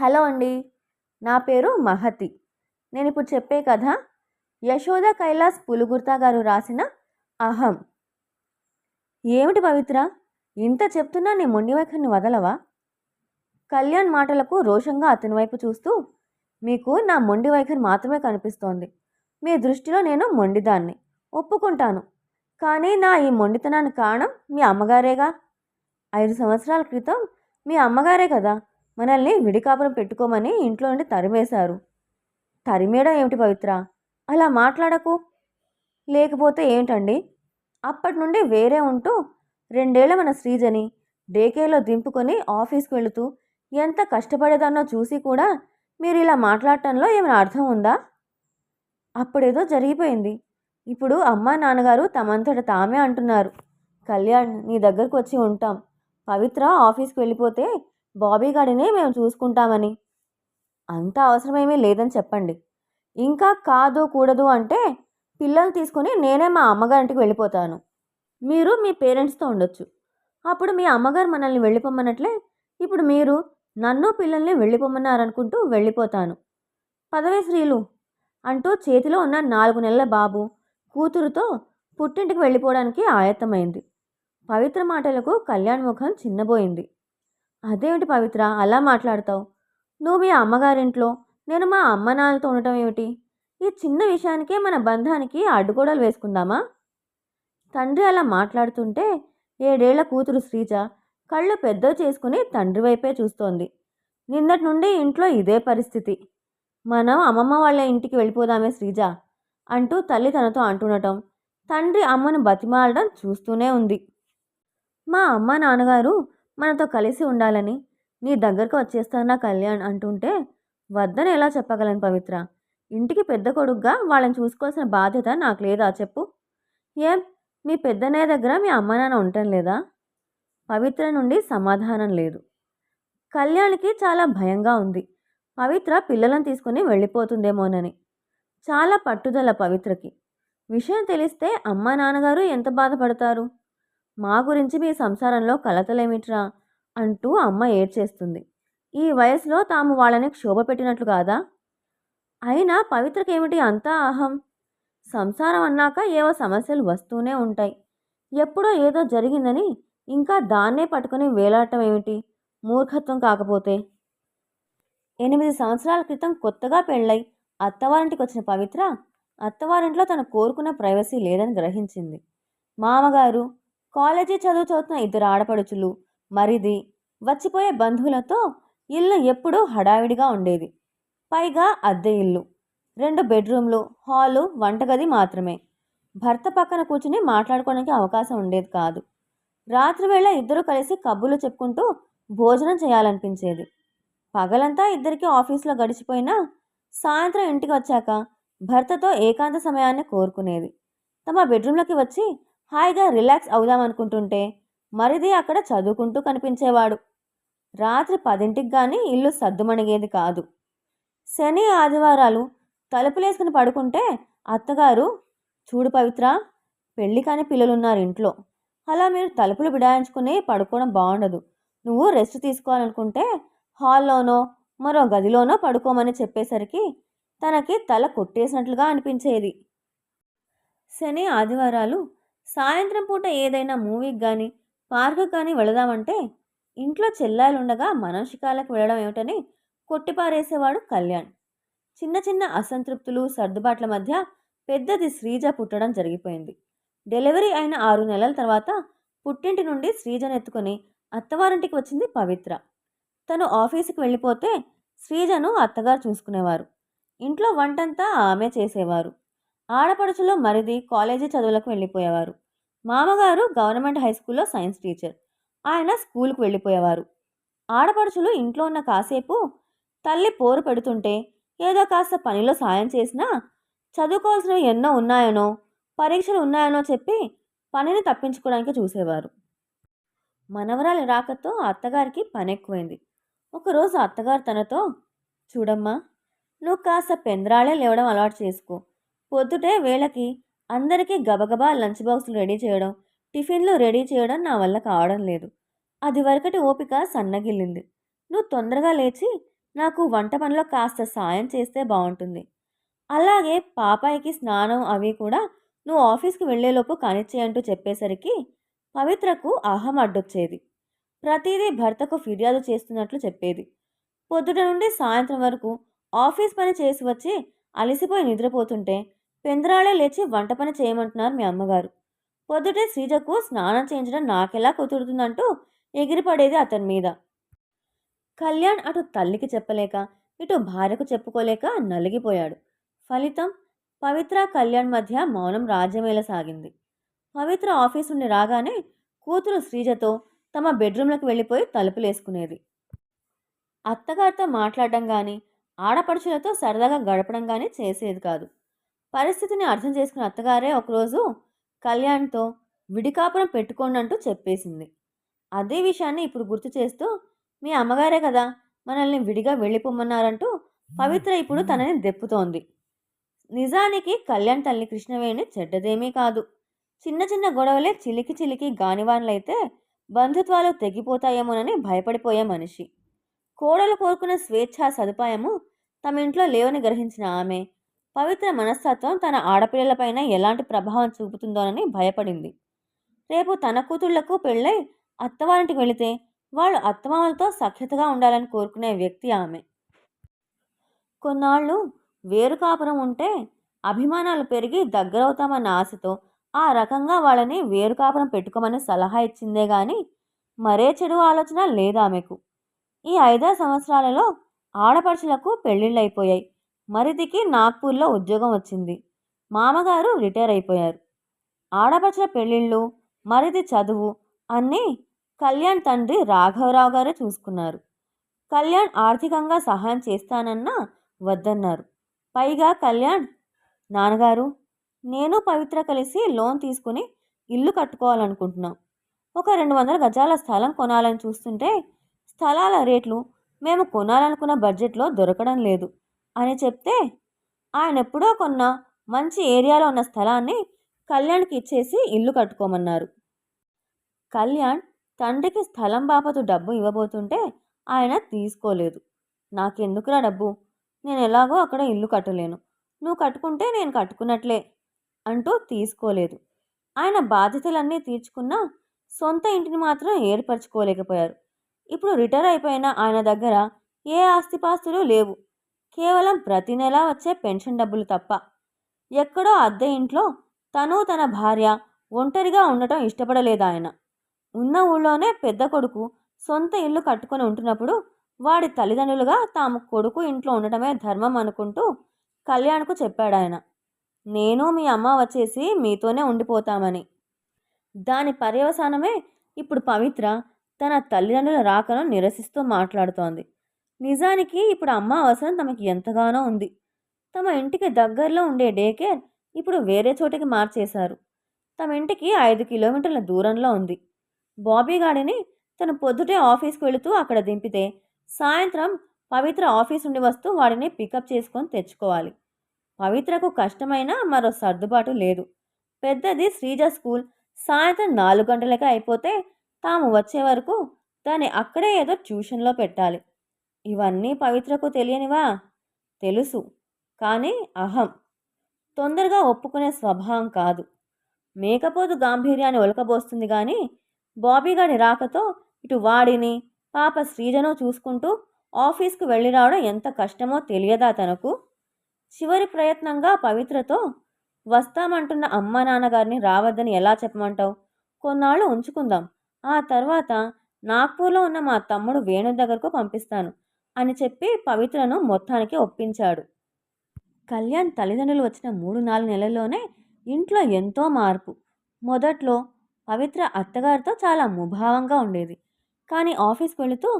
Hello అండి. నా పేరు మహతి. నేను ఇప్పుడు చెప్పే కథ యశోద కైలాస్ పులుగుర్తా గారు రాసిన అహం. ఏమిటి పవిత్ర? ఇంత చెప్తున్నా నీ మొండి వైఖరిని వదలవా? కళ్యాణ్ మాటలకు రోషంగా అతని వైపు చూస్తూ మీకు నా మొండి వైఖరి మాత్రమే కనిపిస్తోంది. మీ దృష్టిలో నేను మొండిదాన్ని. ఒప్పుకుంటాను. కానీ నా ఈ మొండితనానికి కారణం మీ అమ్మగారేగా? ఐదు సంవత్సరాల క్రితం మీ అమ్మగారే కదా. మనల్ని విడికాపురం పెట్టుకోమని ఇంట్లో నుండి తరిమేశారు. తరిమేయడం ఏమిటి పవిత్ర? అలా మాట్లాడకు. లేకపోతే ఏంటండి? అప్పటి నుండి వేరే ఉంటూ రెండేళ్ళ మన శ్రీజని డేకేలో దింపుకొని ఆఫీస్కి వెళుతూ ఎంత కష్టపడేదన్నో చూసి కూడా మీరు ఇలా మాట్లాడటంలో ఏమైనా అర్థం ఉందా? అప్పుడేదో జరిగిపోయింది. ఇప్పుడు అమ్మా నాన్నగారు తమంతట తామే అంటున్నారు. కళ్యాణ్ నీ దగ్గరకు వచ్చి ఉంటాం. పవిత్ర ఆఫీస్కి వెళ్ళిపోతే బాబీ గాడినే మేము చూసుకుంటామని. అంత అవసరమేమీ లేదని చెప్పండి. ఇంకా కాదు కూడదు అంటే పిల్లలు తీసుకుని నేనే మా అమ్మగారింటికి వెళ్ళిపోతాను. మీరు మీ పేరెంట్స్తో ఉండొచ్చు. అప్పుడు మీ అమ్మగారు మనల్ని వెళ్ళిపోమన్నట్లే ఇప్పుడు మీరు నన్ను పిల్లల్ని వెళ్ళిపోమన్నారనుకుంటూ వెళ్ళిపోతాను. పదవే స్త్రీలు! అంటూ చేతిలో ఉన్న నాలుగు నెలల బాబు కూతురుతో పుట్టింటికి వెళ్ళిపోవడానికి ఆయత్తమైంది. పవిత్ర మాటలకు కళ్యాణ్ ముఖం చిన్నబోయింది. అదేమిటి పవిత్ర? అలా మాట్లాడతావు. నువ్వు మీ అమ్మగారింట్లో నేను మా అమ్మ నాన్నలతో ఉండటం ఏమిటి? ఈ చిన్న విషయానికే మన బంధానికి అడ్డుగోడలు వేసుకుందామా? తండ్రి అలా మాట్లాడుతుంటే ఏడేళ్ళ కూతురు శ్రీజ కళ్ళు పెద్దవి చేసుకుని తండ్రి వైపే చూస్తోంది. నిన్నటి నుండి ఇంట్లో ఇదే పరిస్థితి. మనం అమ్మమ్మ వాళ్ళ ఇంటికి వెళ్ళిపోదామే శ్రీజ అంటూ తల్లి తనతో అంటుండటం తండ్రి అమ్మను బతిమాలడం చూస్తూనే ఉంది. మా అమ్మ నాన్నగారు మనతో కలిసి ఉండాలని నీ దగ్గరకు వచ్చేస్తానా కళ్యాణ్ అంటుంటే వద్దని ఎలా చెప్పగలను పవిత్ర? ఇంటికి పెద్ద కొడుకుగా వాళ్ళని చూసుకోవాల్సిన బాధ్యత నాకు లేదా చెప్పు. ఏం? మీ పెద్దనే దగ్గర మీ అమ్మ నాన్న ఉండటం లేదా? పవిత్ర నుండి సమాధానం లేదు. కళ్యాణ్కి చాలా భయంగా ఉంది. పవిత్ర పిల్లలను తీసుకుని వెళ్ళిపోతుందేమోనని. చాలా పట్టుదల పవిత్రకి. విషయం తెలిస్తే అమ్మ నాన్నగారు ఎంత బాధపడతారు? మా గురించి మీ సంసారంలో కలతలేమిట్రా? అంటూ అమ్మ ఏడ్చేస్తుంది. ఈ వయసులో తాము వాళ్ళని క్షోభ పెట్టినట్లు కాదా? అయినా పవిత్రకేమిటి అంతా అహం? సంసారం అన్నాక ఏవో సమస్యలు వస్తూనే ఉంటాయి. ఎప్పుడో ఏదో జరిగిందని ఇంకా దాన్నే పట్టుకుని వేలాడటం ఏమిటి మూర్ఖత్వం కాకపోతే. ఎనిమిది సంవత్సరాల క్రితం కొత్తగా పెళ్ళై అత్తవారింటికి వచ్చిన పవిత్ర అత్తవారింట్లో తను కోరుకున్న ప్రైవసీ లేదని గ్రహించింది. మామగారు కాలేజీ చదువు చదువుతున్న ఇద్దరు ఆడపడుచులు. మరిది వచ్చిపోయే బంధువులతో ఇల్లు ఎప్పుడూ హడావిడిగా ఉండేది. పైగా అద్దె ఇల్లు రెండు బెడ్రూమ్లు హాలు వంటగది మాత్రమే. భర్త పక్కన కూర్చుని మాట్లాడుకోవడానికి అవకాశం ఉండేది కాదు. రాత్రివేళ ఇద్దరు కలిసి కబుర్లు చెప్పుకుంటూ భోజనం చేయాలనిపించేది. పగలంతా ఇద్దరికి ఆఫీస్లో గడిచిపోయినా సాయంత్రం ఇంటికి వచ్చాక భర్తతో ఏకాంత సమయాన్ని కోరుకునేది. తమ బెడ్రూమ్లోకి వచ్చి హాయిగా రిలాక్స్ అవుదామనుకుంటుంటే మరిది అక్కడ చదువుకుంటూ కనిపించేవాడు. రాత్రి పదింటికి కానీ ఇల్లు సద్దుమణిగేది కాదు. శని ఆదివారాలు తలుపులేసుకుని పడుకుంటే అత్తగారు చూడు పవిత్ర పెళ్ళి కాని పిల్లలున్నారు ఇంట్లో. అలా మీరు తలుపులు బిడాయించుకుని పడుకోవడం బాగుండదు నువ్వు రెస్ట్ తీసుకోవాలనుకుంటే హాల్లోనో మరో గదిలోనో పడుకోమని చెప్పేసరికి తనకి తల కొట్టేసినట్లుగా అనిపించేది. శని ఆదివారాలు సాయంత్రం పూట ఏదైనా మూవీకి కానీ పార్కు కానీ వెళదామంటే ఇంట్లో చెల్లాలుండగా మనోషికాలకు వెళ్ళడం ఏమిటని కొట్టిపారేసేవాడు కళ్యాణ్. చిన్న చిన్న అసంతృప్తులు సర్దుబాట్ల మధ్య పెద్దది శ్రీజ పుట్టడం జరిగిపోయింది. డెలివరీ అయిన ఆరు నెలల తర్వాత పుట్టింటి నుండి శ్రీజను ఎత్తుకుని అత్తవారింటికి వచ్చింది పవిత్ర. తను ఆఫీసుకి వెళ్ళిపోతే శ్రీజను అత్తగారు చూసుకునేవారు. ఇంట్లో వంటంతా ఆమె చేసేవారు. ఆడపడుచులో మరిది కాలేజీ చదువులకు వెళ్ళిపోయేవారు. మామగారు గవర్నమెంట్ హై స్కూల్లో సైన్స్ టీచర్. ఆయన స్కూల్కి వెళ్ళిపోయేవారు. ఆడపడుచులు ఇంట్లో ఉన్న కాసేపు తల్లి పోరు పెడుతుంటే ఏదో కాస్త పనిలో సాయం చేసినా చదువుకోవాల్సినవి ఎన్నో ఉన్నాయనో పరీక్షలు ఉన్నాయనో చెప్పి పనిని తప్పించుకోవడానికి చూసేవారు. మనవరాలి రాకతో అత్తగారికి పని ఎక్కువైంది ఒకరోజు అత్తగారు తనతో చూడమ్మా నువ్వు కాస్త పెందరాళే లేవడం అలవాటు చేసుకో. పొద్దుటే వేళకి అందరికీ గబగబా లంచ్ బాక్సులు రెడీ చేయడం టిఫిన్లు రెడీ చేయడం నా వల్ల కావడం లేదు. అది వరకటి ఓపిక సన్నగిల్లింది. నువ్వు తొందరగా లేచి నాకు వంట పనిలో కాస్త సాయం చేస్తే బాగుంటుంది అలాగే పాపాయికి స్నానం అవి కూడా నువ్వు ఆఫీస్కి వెళ్ళేలోపు కానిచ్చేయంటూ చెప్పేసరికి పవిత్రకు అహం అడ్డొచ్చేది. ప్రతిదీ భర్తకు ఫిర్యాదు చేస్తున్నట్లు చెప్పేది. పొద్దుట నుండి సాయంత్రం వరకు ఆఫీస్ పని చేసి వచ్చి అలసిపోయి నిద్రపోతుంటే పెందరాళే లేచి వంట పని చేయమంటున్నారు మీ అమ్మగారు. పొద్దుటే శ్రీజకు స్నానం చేయించడం నాకెలా కుదురుతుందంటూ ఎగిరిపడేది అతని మీద. కళ్యాణ్ అటు తల్లికి చెప్పలేక ఇటు భార్యకు చెప్పుకోలేక నలిగిపోయాడు. ఫలితం పవిత్ర కళ్యాణ్ మధ్య మౌనం రాజ్యమేలసాగింది పవిత్ర ఆఫీస్ నుండి రాగానే కూతురు శ్రీజతో తమ బెడ్రూమ్లోకి వెళ్ళిపోయి తలుపులేసుకునేది. అత్తగారితో మాట్లాడడం కానీ ఆడపడుచులతో సరదాగా గడపడం కానీ చేసేది కాదు. పరిస్థితిని అర్థం చేసుకున్న అత్తగారే ఒకరోజు కళ్యాణ్తో విడికాపురం పెట్టుకోండి అంటూ చెప్పేసింది. అదే విషయాన్ని ఇప్పుడు గుర్తు చేస్తూ మీ అమ్మగారే కదా మనల్ని విడిగా వెళ్ళిపోమన్నారంటూ పవిత్ర ఇప్పుడు తనని దెప్పుతోంది. నిజానికి కళ్యాణ్ తల్లి కృష్ణవేణి చెడ్డదేమీ కాదు. చిన్న చిన్న గొడవలే చిలికి చిలికి గానివాన్లైతే బంధుత్వాలు తెగిపోతాయేమోనని భయపడిపోయే మనిషి. కోడలు కోరుకున్న స్వేచ్ఛా సదుపాయము తమ ఇంట్లో లేవని గ్రహించిన ఆమె పవిత్ర మనస్తత్వం తన ఆడపిల్లలపైన ఎలాంటి ప్రభావం చూపుతుందోనని భయపడింది. రేపు తన కూతుళ్ళకు పెళ్ళై అత్తవారింటికి వెళితే వాళ్ళు అత్తమామలతో సఖ్యతగా ఉండాలని కోరుకునే వ్యక్తి ఆమె. కొన్నాళ్ళు వేరు కాపురం ఉంటే అభిమానాలు పెరిగి దగ్గరవుతామన్న ఆశతో ఆ రకంగా వాళ్ళని వేరు కాపురం పెట్టుకోమని సలహా ఇచ్చిందే గాని మరే చెడు ఆలోచన లేదు ఆమెకు. ఈ ఐదారు సంవత్సరాలలో ఆడపడుచులకు పెళ్ళిళ్ళైపోయాయి మరిదికి నాగ్పూర్లో ఉద్యోగం వచ్చింది. మామగారు రిటైర్ అయిపోయారు. ఆడపడుచుల పెళ్ళిళ్ళు మరిది చదువు అన్నీ కళ్యాణ్ తండ్రి రాఘవరావు గారే చూసుకున్నారు. కళ్యాణ్ ఆర్థికంగా సహాయం చేస్తానన్నా వద్దన్నారు. పైగా కళ్యాణ్ నాన్నగారు నేను పవిత్ర కలిసి లోన్ తీసుకుని ఇల్లు కట్టుకోవాలనుకుంటున్నాం. ఒక రెండు వందల గజాల స్థలం కొనాలని చూస్తుంటే స్థలాల రేట్లు మేము కొనాలనుకున్న బడ్జెట్లో దొరకడం లేదు. అని చెప్తే ఆయన ఎప్పుడో కొన్న మంచి ఏరియాలో ఉన్న స్థలాన్ని కళ్యాణ్కి ఇచ్చేసి ఇల్లు కట్టుకోమన్నారు. కళ్యాణ్ తండ్రికి స్థలం బాపతు డబ్బు ఇవ్వబోతుంటే ఆయన తీసుకోలేదు. నాకెందుకురా డబ్బు? నేను ఎలాగో అక్కడ ఇల్లు కట్టలేను. నువ్వు కట్టుకుంటే నేను కట్టుకున్నట్లే అంటూ తీసుకోలేదు. ఆయన బాధ్యతలన్నీ తీర్చుకున్నా సొంత ఇంటిని మాత్రం ఏర్పరచుకోలేకపోయారు. ఇప్పుడు రిటైర్ అయిపోయిన ఆయన దగ్గర ఏ ఆస్తిపాస్తులు లేవు. కేవలం ప్రతి నెలా వచ్చే పెన్షన్ డబ్బులు తప్ప. ఎక్కడో అద్దె ఇంట్లో తను తన భార్య ఒంటరిగా ఉండటం ఇష్టపడలేదు ఆయన ఉన్న ఊళ్ళోనే పెద్ద కొడుకు సొంత ఇల్లు కట్టుకొని ఉంటున్నప్పుడు వాడి తల్లిదండ్రులుగా తాము కొడుకు ఇంట్లో ఉండటమే ధర్మం అనుకుంటూ కళ్యాణ్కు చెప్పాడు ఆయన నేను మీ అమ్మ వచ్చేసి మీతోనే ఉండిపోతామని. దాని పర్యవసానమే ఇప్పుడు పవిత్ర తన తల్లిదండ్రుల రాకను నిరసిస్తూ మాట్లాడుతోంది. నిజానికి ఇప్పుడు అమ్మ అవసరం తమకి ఎంతగానో ఉంది. తమ ఇంటికి దగ్గరలో ఉండే డే కేర్ ఇప్పుడు వేరే చోటికి మార్చేశారు. తమ ఇంటికి ఐదు కిలోమీటర్ల దూరంలో ఉంది. బాబీ గాడిని తను పొద్దుటే ఆఫీస్కి వెళుతూ అక్కడ దింపితే సాయంత్రం పవిత్ర ఆఫీస్ నుండి వస్తూ వాడిని పికప్ చేసుకొని తెచ్చుకోవాలి. పవిత్రకు కష్టమైన మరో సర్దుబాటు లేదు. పెద్దది శ్రీజ స్కూల్ సాయంత్రం నాలుగు గంటలకే అయిపోతే తాము వచ్చే వరకు దాన్ని అక్కడే ఏదో ట్యూషన్లో పెట్టాలి. ఇవన్నీ పవిత్రకు తెలియనివా? తెలుసు. కానీ అహం. తొందరగా ఒప్పుకునే స్వభావం కాదు. మేకపోతు గాంభీర్యాన్ని ఒలకబోస్తుంది కానీ బాబీగాడి రాకతో ఇటు వాడిని పాప శ్రీజను చూసుకుంటూ ఆఫీస్కు వెళ్ళి రావడం ఎంత కష్టమో తెలియదా తనకు? చివరి ప్రయత్నంగా పవిత్రతో వస్తామంటున్న అమ్మ నాన్నగారిని రావద్దని ఎలా చెప్పమంటావు? కొన్నాళ్ళు ఉంచుకుందాం. ఆ తర్వాత నాగ్పూర్లో ఉన్న మా తమ్ముడు వేణు దగ్గరకు పంపిస్తాను. అని చెప్పి పవిత్రను మొత్తానికి ఒప్పించాడు. కళ్యాణ్ తల్లిదండ్రులు వచ్చిన మూడు నాలుగు నెలల్లోనే ఇంట్లో ఎంతో మార్పు. మొదట్లో పవిత్ర అత్తగారితో చాలా ముభావంగా ఉండేది. కానీ ఆఫీస్కి వెళుతూ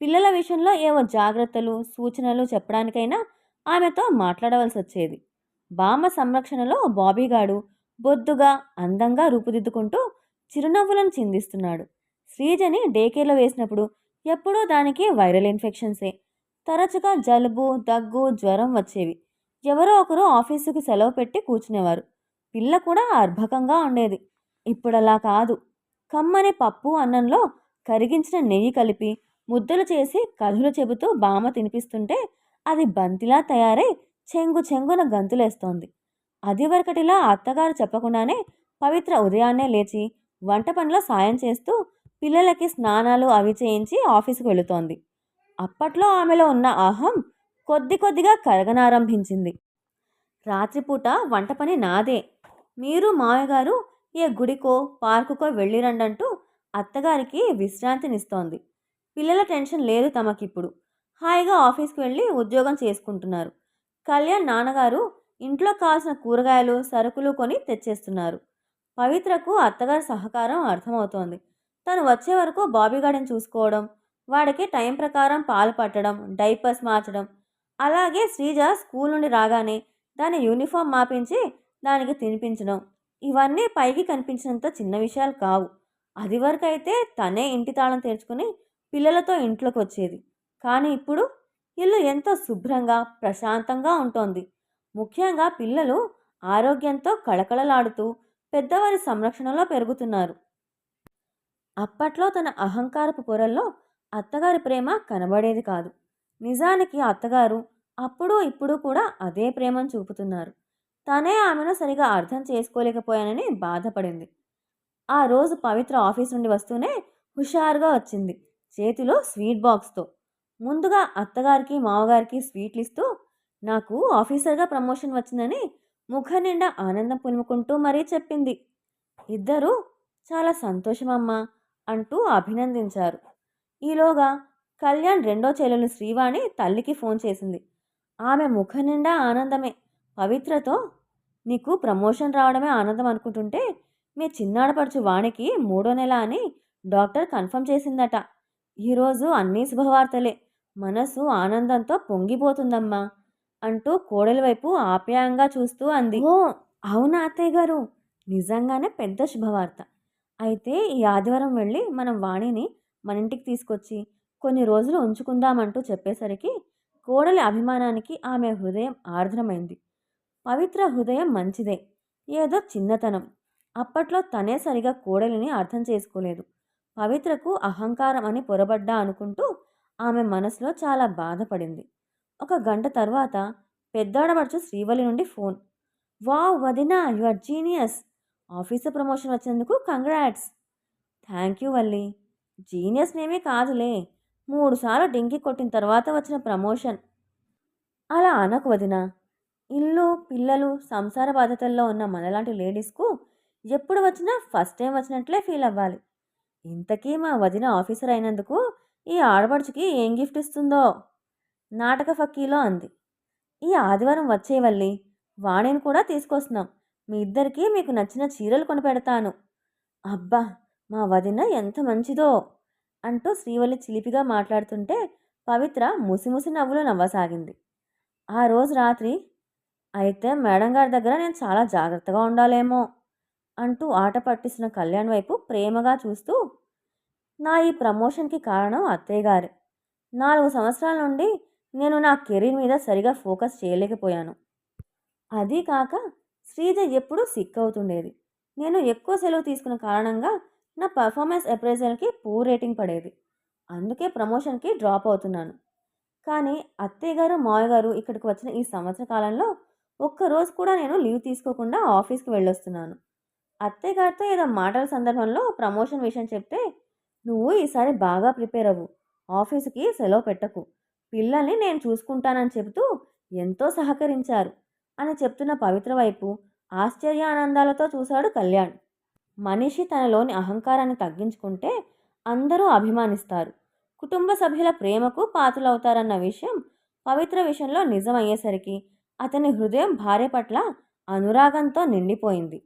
పిల్లల విషయంలో ఏవో జాగ్రత్తలు సూచనలు చెప్పడానికైనా ఆమెతో మాట్లాడవలసి వచ్చేది. బామ్మ సంరక్షణలో బాబీగాడు బొద్దుగా అందంగా రూపుదిద్దుకుంటూ చిరునవ్వులను చిందిస్తున్నాడు. శ్రీజని డేకేలో వేసినప్పుడు ఎప్పుడూ దానికి వైరల్ ఇన్ఫెక్షన్సే. తరచుగా జలుబు దగ్గు జ్వరం వచ్చేవి. ఎవరో ఒకరు ఆఫీసుకి సెలవు పెట్టి కూర్చునేవారు. పిల్ల కూడా అర్భకంగా ఉండేది. ఇప్పుడలా కాదు. కమ్మని పప్పు అన్నంలో కరిగించిన నెయ్యి కలిపి ముద్దలు చేసి కథలు చెబుతూ బామ తినిపిస్తుంటే అది బంతిలా తయారై చెంగు చెంగున గంతులేస్తోంది. అది వరకటిలా అత్తగారు చెప్పకుండానే పవిత్ర ఉదయాన్నే లేచి వంట పనిలో సాయం చేస్తూ పిల్లలకి స్నానాలు అవి చేయించి ఆఫీసుకు వెళుతోంది. అప్పట్లో ఆమెలో ఉన్న అహం కొద్ది కొద్దిగా కరగనారంభించింది. రాత్రిపూట వంట పని నాదే. మీరు మామయ్యగారు ఏ గుడికో పార్కుకో వెళ్ళిరండంటూ అత్తగారికి విశ్రాంతినిస్తోంది. పిల్లల టెన్షన్ లేదు తమకిప్పుడు. హాయిగా ఆఫీస్కి వెళ్ళి ఉద్యోగం చేసుకుంటున్నారు. కళ్యాణ్ నాన్నగారు ఇంట్లో కావాల్సిన కూరగాయలు సరుకులు కొని తెచ్చేస్తున్నారు. పవిత్రకు అత్తగారి సహకారం అర్థమవుతోంది. తను వచ్చే వరకు బాబీగాడిని చూసుకోవడం వాడికి టైం ప్రకారం పాలు పట్టడం డైపర్స్ మార్చడం. అలాగే శ్రీజ స్కూల్ నుండి రాగానే దాని యూనిఫామ్ మాపించి దానికి తినిపించడం. ఇవన్నీ పైకి కనిపించినంత చిన్న విషయాలు కావు. అది వరకు అయితే తనే ఇంటి తాళం తెరుచుకుని పిల్లలతో ఇంట్లోకి వచ్చేది. కానీ ఇప్పుడు ఇల్లు ఎంతో శుభ్రంగా ప్రశాంతంగా ఉంటుంది. ముఖ్యంగా పిల్లలు ఆరోగ్యంతో కళకళలాడుతూ పెద్దవారి సంరక్షణలో పెరుగుతున్నారు. అప్పట్లో తన అహంకారపు పొరల్లో అత్తగారి ప్రేమ కనబడేది కాదు. నిజానికి అత్తగారు అప్పుడు ఇప్పుడు కూడా అదే ప్రేమను చూపుతున్నారు. తనే ఆమెను సరిగా అర్థం చేసుకోలేకపోయానని బాధపడింది. ఆ రోజు పవిత్ర ఆఫీస్ నుండి వస్తూనే హుషారుగా వచ్చింది. చేతిలో స్వీట్ బాక్స్తో. ముందుగా అత్తగారికి మామగారికి స్వీట్లు ఇస్తూ నాకు ఆఫీసర్గా ప్రమోషన్ వచ్చిందని ముఖం నిండా ఆనందం పులుముకుంటూ మరీ చెప్పింది. ఇద్దరూ చాలా సంతోషమమ్మా. అంటూ అభినందించారు. ఈలోగా కళ్యాణ్ రెండో చెల్లెలు శ్రీవాణి తల్లికి ఫోన్ చేసింది. ఆమె ముఖ నిండా ఆనందమే. పవిత్రతో నీకు ప్రమోషన్ రావడమే ఆనందం అనుకుంటుంటే మీ చిన్నాడపడుచు వాణికి మూడో నెల అని డాక్టర్ కన్ఫర్మ్ చేసిందట. ఈరోజు అన్నీ శుభవార్తలే. మనసు ఆనందంతో పొంగిపోతుందమ్మా అంటూ కోడలి వైపు ఆప్యాయంగా చూస్తూ అంది. ఓ అవునా అత్తయ్య గారు. నిజంగానే పెద్ద శుభవార్త. అయితే ఈ ఆదివారం వెళ్ళి మనం వాణిని మన ఇంటికి తీసుకొచ్చి కొన్ని రోజులు ఉంచుకుందామంటూ చెప్పేసరికి కోడలి అభిమానానికి ఆమె హృదయం ఆర్ద్రమైంది. పవిత్ర హృదయం మంచిదే. ఏదో చిన్నతనం. అప్పట్లో తనే సరిగా కోడలిని అర్థం చేసుకోలేదు. పవిత్రకు అహంకారం అని పొరబడ్డా అనుకుంటూ ఆమె మనసులో చాలా బాధపడింది. ఒక గంట తర్వాత పెద్దాడబడుచు శ్రీవలి నుండి ఫోన్. వావ్ వదినా you are genius. Officer promotion వచ్చినందుకు congrats. Thank you Valli. Genius నేమే కాదులే. మూడుసార్లు డింకి కొట్టిన తర్వాత వచ్చిన ప్రమోషన్. అలా అనకు వదిన. ఇల్లు పిల్లలు సంసార బాధ్యతల్లో ఉన్న మనలాంటి లేడీస్కు ఎప్పుడు వచ్చినా ఫస్ట్ టైం వచ్చినట్లే ఫీల్ అవ్వాలి. ఇంతకీ మా వదిన ఆఫీసర్ అయినందుకు ఈ ఆడపడుచుకి ఏం గిఫ్ట్ ఇస్తుందో? నాటక ఫక్కీలో అంది. ఈ ఆదివారం వచ్చేవల్లి వాణిని కూడా తీసుకొస్తున్నాం. మీ ఇద్దరికీ మీకు నచ్చిన చీరలు కొనిపెడతాను. అబ్బా! మా వదిన ఎంత మంచిదో! అంటూ శ్రీవల్లి చిలిపిగా మాట్లాడుతుంటే పవిత్ర ముసిముసి నవ్వులు నవ్వసాగింది. ఆ రోజు రాత్రి అయితే మేడం గారి దగ్గర నేను చాలా జాగ్రత్తగా ఉండాలేమో అంటూ ఆట పట్టిస్తున్న కళ్యాణ్ వైపు ప్రేమగా చూస్తూ నా ఈ ప్రమోషన్కి కారణం అత్తయ్య గారే. నాలుగు సంవత్సరాల నుండి నేను నా కెరీర్ మీద సరిగా ఫోకస్ చేయలేకపోయాను. అదీ కాక శ్రీజ ఎప్పుడూ సిక్ అవుతుండేది. నేను ఎక్కువ సెలవు తీసుకున్న కారణంగా నా పర్ఫార్మెన్స్ అప్రైజల్కి పూర్ రేటింగ్ పడేది. అందుకే ప్రమోషన్కి డ్రాప్ అవుతున్నాను. కానీ అత్తయ్య గారు మావయ్య గారు ఇక్కడికి వచ్చిన ఈ సంవత్సర కాలంలో ఒక్కరోజు కూడా నేను లీవ్ తీసుకోకుండా ఆఫీస్కి వెళ్ళొస్తున్నాను. అత్తయ్య గారితో ఏదో మాటల సందర్భంలో ప్రమోషన్ విషయం చెప్తే నువ్వు ఈసారి బాగా ప్రిపేర్ అవ్వు. ఆఫీసుకి సెలవు పెట్టకు. పిల్లల్ని నేను చూసుకుంటానని చెబుతూ ఎంతో సహకరించారు. అని చెప్తున్న పవిత్ర వైపు ఆశ్చర్యానందాలతో చూశాడు కళ్యాణ్. మనిషి తనలోని అహంకారాన్ని తగ్గించుకుంటే అందరూ అభిమానిస్తారు. కుటుంబ సభ్యుల ప్రేమకు పాత్రలవుతారన్న విషయం పవిత్ర విషయంలో నిజమయ్యేసరికి అతని హృదయం భార్య పట్ల అనురాగంతో నిండిపోయింది.